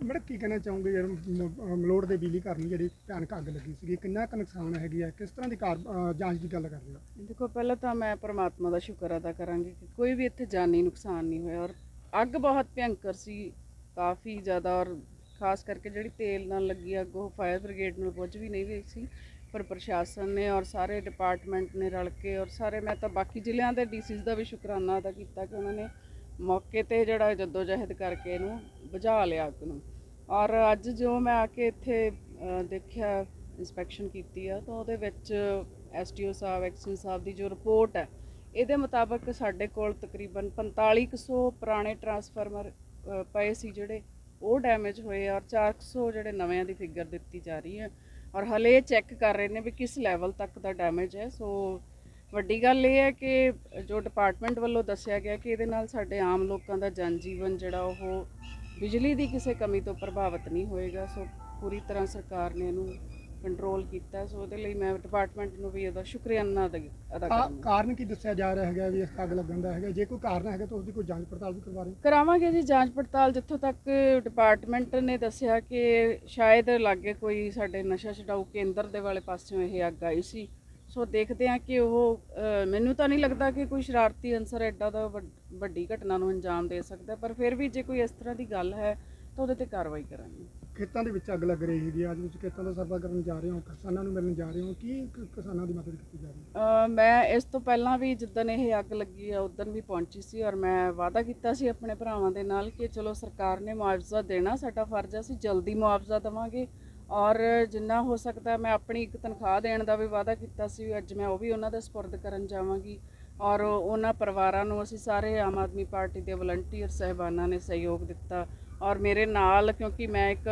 Madam ਕੀ ਕਹਿਣਾ ਚਾਹੋਗੇ ਯਾਰ ਮ- ਮਲੋੜ ਦੇ ਬਿਜਲੀ ਘਰ ਨੂੰ ਜਿਹੜੀ ਭਿਆਨਕ ਅੱਗ ਲੱਗੀ ਸੀਗੀ ਕਿੰਨਾ ਕੁ ਨੁਕਸਾਨ ਹੈਗੀ ਹੈ ਕਿਸ ਤਰ੍ਹਾਂ ਦੀ ਕਾਰ ਅ, ਜਾਂਚ ਦੀ ਗੱਲ ਕਰ ਰਹੇ ਹੋ? ਦੇਖੋ ਪਹਿਲਾਂ ਤਾਂ ਮੈਂ ਪ੍ਰਮਾਤਮਾ ਦਾ ਸ਼ੁਕਰ ਅਦਾ ਕਰਾਂਗੀ ਕਿ ਕੋਈ ਵੀ ਇੱਥੇ ਜਾਨੀ ਨੁਕਸਾਨ ਨਹੀਂ ਹੋਇਆ ਔਰ ਅੱਗ ਬਹੁਤ ਭਿਅੰਕਰ ਸੀ ਕਾਫੀ ਜ਼ਿਆਦਾ ਔਰ ਖਾਸ ਕਰਕੇ ਜਿਹੜੀ ਤੇਲ ਨਾਲ ਲੱਗੀ ਅੱਗ ਉਹ ਫਾਇਰ ਬ੍ਰਿਗੇਡ ਨਾਲ ਕੁਝ ਵੀ ਨਹੀਂ ਹੋਈ ਸੀ। ਪਰ ਪ੍ਰਸ਼ਾਸਨ ਨੇ ਔਰ ਸਾਰੇ ਡਿਪਾਰਟਮੈਂਟ ਨੇ ਰਲ ਕੇ ਔਰ ਸਾਰੇ, ਮੈਂ ਤਾਂ ਬਾਕੀ ਜ਼ਿਲ੍ਹਿਆਂ ਦੇ ਡੀਸੀਸ ਦਾ ਵੀ ਸ਼ੁਕਰਾਨਾ ਅਦਾ ਕੀਤਾ ਕਿ ਉਹਨਾਂ ਨੇ ਮੌਕੇ ਤੇ ਜਿਹੜਾ ਜੱਦੋ ਜਹਿਦ ਕਰਕੇ ਇਹਨੂੰ ਬੁਝਾ ਲਿਆ ਅੱਗ ਨੂੰ। ਔਰ ਅੱਜ ਜੋ ਮੈਂ ਆ ਕੇ ਇੱਥੇ ਦੇਖਿਆ ਇਨਸਪੈਕਸ਼ਨ ਕੀਤੀ ਆ, ਤਾਂ ਉਹਦੇ ਵਿੱਚ ਐਸਟੀਓ ਸਾਹਿਬ ਐਕਸ਼ਨ ਸਾਹਿਬ ਦੀ ਜੋ ਰਿਪੋਰਟ ਹੈ, ਇਹਦੇ ਮੁਤਾਬਕ ਸਾਡੇ ਕੋਲ ਤਕਰੀਬਨ 4500 ਪੁਰਾਣੇ ਟਰਾਂਸਫਾਰਮਰ ਪਏ ਸੀ ਜਿਹੜੇ, ਉਹ ਡੈਮੇਜ ਹੋਏ ਆ ਔਰ 400 ਜਿਹੜੇ ਨਵਿਆਂ ਦੀ ਫਿਗਰ ਦਿੱਤੀ ਜਾ ਰਹੀ ਹੈ। ਔਰ ਹਲੇ ਇਹ ਚੈੱਕ ਕਰ ਰਹੇ ਨੇ ਵੀ ਕਿਸ ਲੈਵਲ ਤੱਕ ਦਾ ਡੈਮੇਜ ਹੈ। ਸੋ ਵੱਡੀ ਗੱਲ ਇਹ ਹੈ ਕਿ ਜੋ ਡਿਪਾਰਟਮੈਂਟ ਵੱਲੋਂ ਦੱਸਿਆ ਗਿਆ ਕਿ ਇਹਦੇ ਨਾਲ ਸਾਡੇ ਆਮ ਲੋਕਾਂ ਦਾ ਜਨ ਜੀਵਨ ਜਿਹੜਾ ਉਹ ਬਿਜਲੀ ਦੀ ਕਿਸੇ ਕਮੀ ਤੋਂ ਪ੍ਰਭਾਵਿਤ ਨਹੀਂ ਹੋਏਗਾ। ਸੋ ਪੂਰੀ ਤਰ੍ਹਾਂ ਸਰਕਾਰ ਨੇ ਇਹਨੂੰ ਕੰਟਰੋਲ ਕੀਤਾ ਸੋ ਉਹਦੇ ਲਈ ਮੈਂ ਡਿਪਾਰਟਮੈਂਟ ਨੂੰ ਵੀ ਇਹਦਾ ਸ਼ੁਕਰੀਆਨਾ ਅਦਾ ਅਦਾ ਕਾ- ਕਰਾਂਗੀ। ਕਾਰਨ ਕੀ ਦੱਸਿਆ ਜਾ ਰਿਹਾ ਹੈਗਾ ਵੀ ਇਸ ਅੱਗ ਲੱਗਣ ਦਾ ਹੈਗਾ? ਜੇ ਕੋਈ ਕਾਰਨ ਹੈਗਾ ਤਾਂ ਉਸ ਦੀ ਕੋਈ ਜਾਂਚ ਪੜਤਾਲ ਵੀ ਕਰਵਾ ਰਹੇ ਹੋ? ਕਰਾਵਾਂਗੇ ਜੀ ਜਾਂਚ ਪੜਤਾਲ। ਜਿੱਥੋਂ ਤੱਕ ਡਿਪਾਰਟਮੈਂਟ ਨੇ ਦੱਸਿਆ ਕਿ ਸ਼ਾਇਦ ਲਾਗੇ ਕੋਈ ਸਾਡੇ ਨਸ਼ਾ ਛਡਾਊ ਕੇਂਦਰ ਦੇ ਵਾਲੇ ਪਾਸਿਓਂ ਇਹ ਅੱਗ ਆਈ ਸੀ। ਸੋ ਦੇਖਦੇ ਹਾਂ ਕਿ ਉਹ ਅ, ਮੈਨੂੰ ਤਾਂ ਨਹੀਂ ਲੱਗਦਾ ਕਿ ਕੋਈ ਸ਼ਰਾਰਤੀ ਅਨਸਰ ਐਡਾ ਦਾ ਵੱਡ- ਵੱਡੀ ਘਟਨਾ ਨੂੰ ਅੰਜਾਮ ਦੇ ਸਕਦਾ ਪਰ ਫਿਰ ਵੀ ਜੇ ਕੋਈ ਇਸ ਤਰ੍ਹਾਂ ਦੀ ਗੱਲ ਹੈ ਤਾਂ ਉਹਦੇ ਤੇ ਕਾਰਵਾਈ ਕਰਾਂਗੇ। ਖੇਤਾਂ ਦੇ ਵਿੱਚ ਅੱਗ ਲੱਗ ਰਹੀ ਹੈਗੀ ਅੱਜ ਵਿੱਚ ਖੇਤਾਂ ਦਾ ਸਰਵਾ ਕਰਨ ਜਾ ਰਹੇ ਹੋ ਕਿਸਾਨਾਂ ਨੂੰ ਮਿਲਣ ਜਾ ਰਹੇ ਹੋ ਕੀ ਕ- ਕਿਸਾਨਾਂ ਦੀ ਮਦਦ ਕੀਤੀ ਜਾ ਰਹੀ ਹੈ? ਅ, ਮੈਂ ਇਸ ਤੋਂ ਪਹਿਲਾਂ ਵੀ ਜਿੱਦਣ ਇਹ ਅੱਗ ਲੱਗੀ ਆ ਉਦੋਂ ਵੀ ਪਹੁੰਚੀ ਸੀ ਔਰ ਮੈਂ ਵਾਅਦਾ ਕੀਤਾ ਸੀ ਆਪਣੇ ਭਰਾਵਾਂ ਦੇ ਨਾਲ ਕਿ ਚਲੋ ਸਰਕਾਰ ਨੇ ਮੁਆਵਜ਼ਾ ਦੇਣਾ ਸਾਡਾ ਫਰਜ਼ ਹੈ ਅਸੀਂ ਜਲਦੀ ਮੁਆਵਜ਼ਾ ਦੇਵਾਂਗੇ। ਔਰ ਜਿੰਨਾ ਹੋ ਸਕਦਾ ਮੈਂ ਆਪਣੀ ਇੱਕ ਤਨਖਾਹ ਦੇਣ ਦਾ ਵੀ ਵਾਅਦਾ ਕੀਤਾ ਸੀ ਅੱਜ ਮੈਂ ਉਹ ਵੀ ਉਹਨਾਂ ਦੇ ਸਪੁਰਦ ਕਰਨ ਜਾਵਾਂਗੀ। ਔਰ ਉਹਨਾਂ ਪਰਿਵਾਰਾਂ ਨੂੰ ਅਸੀਂ ਸਾਰੇ ਆਮ ਆਦਮੀ ਪਾਰਟੀ ਦੇ ਵਲੰਟੀਅਰ ਸਹਿਬਾਨਾਂ ਨੇ ਸਹਿਯੋਗ ਦਿੱਤਾ। ਔਰ ਮੇਰੇ ਨਾਲ ਕਿਉਂਕਿ ਮੈਂ ਇੱਕ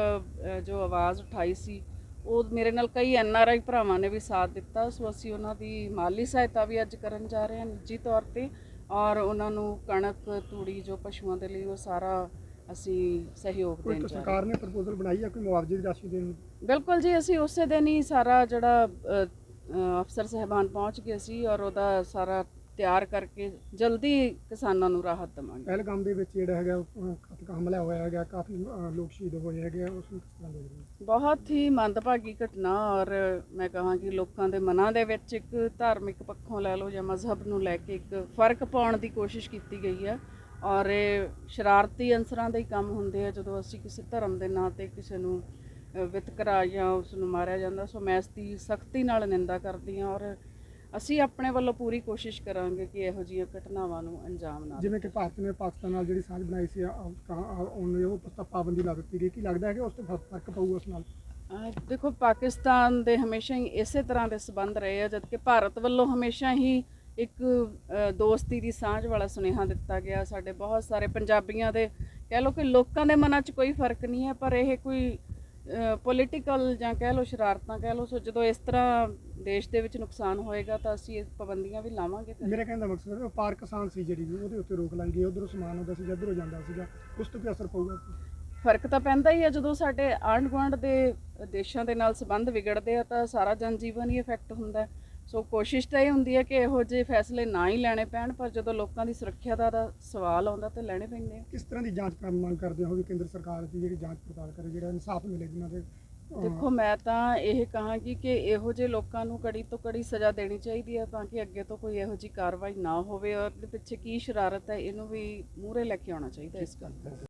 ਜੋ ਆਵਾਜ਼ ਉਠਾਈ ਸੀ ਉਹ ਮੇਰੇ ਨਾਲ ਕਈ ਐਨ ਆਰ ਆਈ ਭਰਾਵਾਂ ਨੇ ਵੀ ਸਾਥ ਦਿੱਤਾ। ਸੋ ਅਸੀਂ ਉਹਨਾਂ ਦੀ ਮਾਲੀ ਸਹਾਇਤਾ ਵੀ ਅੱਜ ਕਰਨ ਜਾ ਰਹੇ ਹਾਂ ਨਿੱਜੀ ਤੌਰ ਤੇ ਔਰ ਉਹਨਾਂ ਨੂੰ ਕਣਕ ਤੂੜੀ ਜੋ ਪਸ਼ੂਆਂ ਦੇ ਲਈ ਉਹ ਸਾਰਾ ਅਸੀਂ ਸਹਿਯੋਗ ਦੇਣ ਜਾ ਰਹੇ ਹਾਂ। ਸਰਕਾਰ ਨੇ ਪ੍ਰਪੋਜ਼ਲ ਬਣਾਈ ਹੈ ਕੋਈ ਮੁਆਵਜ਼ੇ ਦੀ ਰਾਸ਼ੀ ਦੇਣ ਬਿਲਕੁਲ ਜੀ ਅਸੀਂ ਉਸੇ ਦਿਨ ਹੀ ਸਾਰਾ ਜਿਹੜਾ ਅਫਸਰ ਸਹਿਬਾਨ ਪਹੁੰਚ ਗਏ ਸੀ ਔਰ ਉਹਦਾ ਸਾਰਾ ਤਿਆਰ ਕਰਕੇ ਜਲਦੀ ਕਿਸਾਨਾਂ ਨੂੰ ਰਾਹਤ ਦੇਵਾਂਗੇ। ਪਹਿਲਗਾਮ ਦੇ ਵਿੱਚ ਜਿਹੜਾ ਹੈਗਾ ਘਾਤਕ ਹਮਲਾ ਹੋਇਆ ਹੈਗਾ ਕਾਫੀ ਅ, ਲੋਕ ਸ਼ਹੀਦ ਹੋਏ ਹੈਗੇ ਆ, ਉਸ ਨੂੰ ਕਿਸ ਤਰ੍ਹਾਂ ਦੇਖਦੇ ਹੋ। ਬਹੁਤ ਹੀ ਮੰਦਭਾਗੀ ਘਟਨਾ ਔਰ ਮੈਂ ਕਹਾਂਗੀ ਲੋਕਾਂ ਦੇ ਮਨਾਂ ਦੇ ਵਿੱਚ ਇੱਕ ਧਾਰਮਿਕ ਪੱਖੋਂ ਲੈ ਲਓ ਜਾਂ ਮਜ਼ਹਬ ਨੂੰ ਲੈ ਕੇ ਇੱਕ ਫ਼ਰਕ ਪਾਉਣ ਦੀ ਕੋਸ਼ਿਸ਼ ਕੀਤੀ ਗਈ ਹੈ ਔਰ ਇਹ ਸ਼ਰਾਰਤੀ ਅਨਸਰਾਂ ਦੇ ਹੀ ਕੰਮ ਹੁੰਦੇ ਆ ਜਦੋਂ ਅਸੀਂ ਕਿਸੇ ਧਰਮ ਦੇ ਨਾਂ ਤੇ ਕਿਸੇ ਨੂੰ ਅ, ਵਿਤਕਰਾ ਜਾਂ ਉਸ ਨੂੰ ਮਾਰਿਆ ਜਾਂਦਾ। ਸੋ ਮੈਂ ਇਸ ਦੀ ਸਖਤੀ ਨਾਲ ਨਿੰਦਾ ਕਰਦੀ ਹਾਂ ਔਰ ਅਸੀਂ ਆਪਣੇ ਵੱਲੋਂ ਪੂਰੀ ਕੋਸ਼ਿਸ਼ ਕਰਾਂਗੇ ਕਿ ਇਹੋ ਜਿਹੀਆਂ ਘਟਨਾਵਾਂ ਨੂੰ ਅੰਜਾਮ ਨਾ ਜਿਵੇਂ ਕਿ ਭਾਰਤ ਨੇ ਪਾਕਿਸਤਾਨ ਨਾਲ ਜਿਹੜੀ ਸਾਂਝ ਬਣਾਈ ਸੀ ਉਹਨੇ ਉਹ ਪ੍ਰਸਤਾਵ ਪਾਬੰਦੀ ਲਾ ਦਿੱਤੀ ਗਈ। ਕੀ ਲੱਗਦਾ ਹੈ ਕਿ ਉਸ ਤੋਂ ਫ਼ਰਕ ਪਊਗਾ ਉਸ ਨਾਲ? ਦੇਖੋ ਪਾਕਿਸਤਾਨ ਦੇ ਹਮੇਸ਼ਾ ਹੀ ਇਸੇ ਤਰ੍ਹਾਂ ਦੇ ਸਬੰਧ ਰਹੇ ਆ ਜਦਕਿ ਭਾਰਤ ਵੱਲੋਂ ਹਮੇਸ਼ਾ ਹੀ ਇੱਕ ਦੋਸਤੀ ਦੀ ਸਾਂਝ ਵਾਲਾ ਸੁਨੇਹਾ ਦਿੱਤਾ ਗਿਆ। ਸਾਡੇ ਬਹੁਤ ਸਾਰੇ ਪੰਜਾਬੀਆਂ ਦੇ ਕਹਿ ਲਓ ਕਿ ਲੋਕਾਂ ਦੇ ਮਨਾਂ 'ਚ ਕੋਈ ਫ਼ਰਕ ਨਹੀਂ ਹੈ ਪਰ ਇਹ ਕੋਈ ਪੋਲੀਟੀਕਲ ਜਾਂ ਕਹਿ ਲਓ ਸ਼ਰਾਰਤਾਂ ਕਹਿ ਲਓ ਸੋ ਜਦੋਂ ਇਸ ਤਰ੍ਹਾਂ ਦੇਸ਼ ਦੇ ਵਿੱਚ ਨੁਕਸਾਨ ਹੋਏਗਾ ਤਾਂ ਅਸੀਂ ਇਹ ਪਾਬੰਦੀਆਂ ਵੀ ਲਾਵਾਂਗੇ ਮੇਰੇ ਕਹਿਣ ਦਾ ਮਕਸਦ ਹੈ ਵਪਾਰ ਕਿਸਾਨ ਸੀ ਜਿਹੜੀ ਵੀ ਉਹਦੇ ਉੱਤੇ ਰੋਕ ਲਾਈ ਗਈ ਉਧਰੋਂ ਸਮਾਨ ਆਉਂਦਾ ਸੀ ਇੱਧਰੋਂ ਜਾਂਦਾ ਸੀਗਾ ਉਸ ਤੋਂ ਕੀ ਅਸਰ ਪਊਗਾ ਫ਼ਰਕ ਤਾਂ ਪੈਂਦਾ ਹੀ ਹੈ ਜਦੋਂ ਸਾਡੇ ਆਂਢ ਗੁਆਂਢ ਦੇ ਦੇਸ਼ਾਂ ਦੇ ਨਾਲ ਸੰਬੰਧ ਵਿਗੜਦੇ ਆ ਤਾਂ ਸਾਰਾ ਜਨਜੀਵਨ ਹੀ ਇਫੈਕਟ ਹੁੰਦਾ ਹੈ। ਸੋ ਕੋਸ਼ਿਸ਼ ਤਾਂ ਇਹ ਹੁੰਦੀ ਹੈ ਕਿ ਇਹੋ ਜਿਹੇ ਫੈਸਲੇ ਨਾ ਹੀ ਲੈਣੇ ਪੈਣ ਪਰ ਜਦੋਂ ਲੋਕਾਂ ਦੀ ਸੁਰੱਖਿਆ ਦਾ ਸਵਾਲ ਆਉਂਦਾ ਤੇ ਲੈਣੇ ਪੈਂਦੇ ਆ। ਕਿਸ ਤਰ੍ਹਾਂ ਦੀ ਜਾਂਚ ਕਰਨ ਮੰਗ ਕਰਦੇ ਹੋ ਵੀ ਕੇਂਦਰ ਸਰਕਾਰ ਦੀ ਜਿਹੜੀ ਜਾਂਚ ਪੜਤਾਲ ਕਰੇ ਜਿਹੜਾ ਇਨਸਾਫ ਮਿਲੇ ਜਿਨ੍ਹਾਂ ਦੇ ਦੇਖੋ ਮੈਂ ਤਾਂ ਇਹ ਕਹਾਂਗੀ ਕਿ ਇਹੋ ਜਿਹੇ ਲੋਕਾਂ ਨੂੰ ਕੜੀ ਤੋਂ ਕੜੀ ਸਜ਼ਾ ਦੇਣੀ ਚਾਹੀਦੀ ਹੈ ਤਾਂ ਕਿ ਅੱਗੇ ਤੋਂ ਕੋਈ ਇਹੋ ਜਿਹੀ ਕਾਰਵਾਈ ਨਾ ਹੋਵੇ ਔਰ ਪਿੱਛੇ ਕੀ ਸ਼ਰਾਰਤ ਹੈ ਇਹਨੂੰ ਵੀ ਮੂਹਰੇ ਲੈ ਕੇ ਆਉਣਾ ਚਾਹੀਦਾ ਇਸ ਗੱਲ ਦਾ।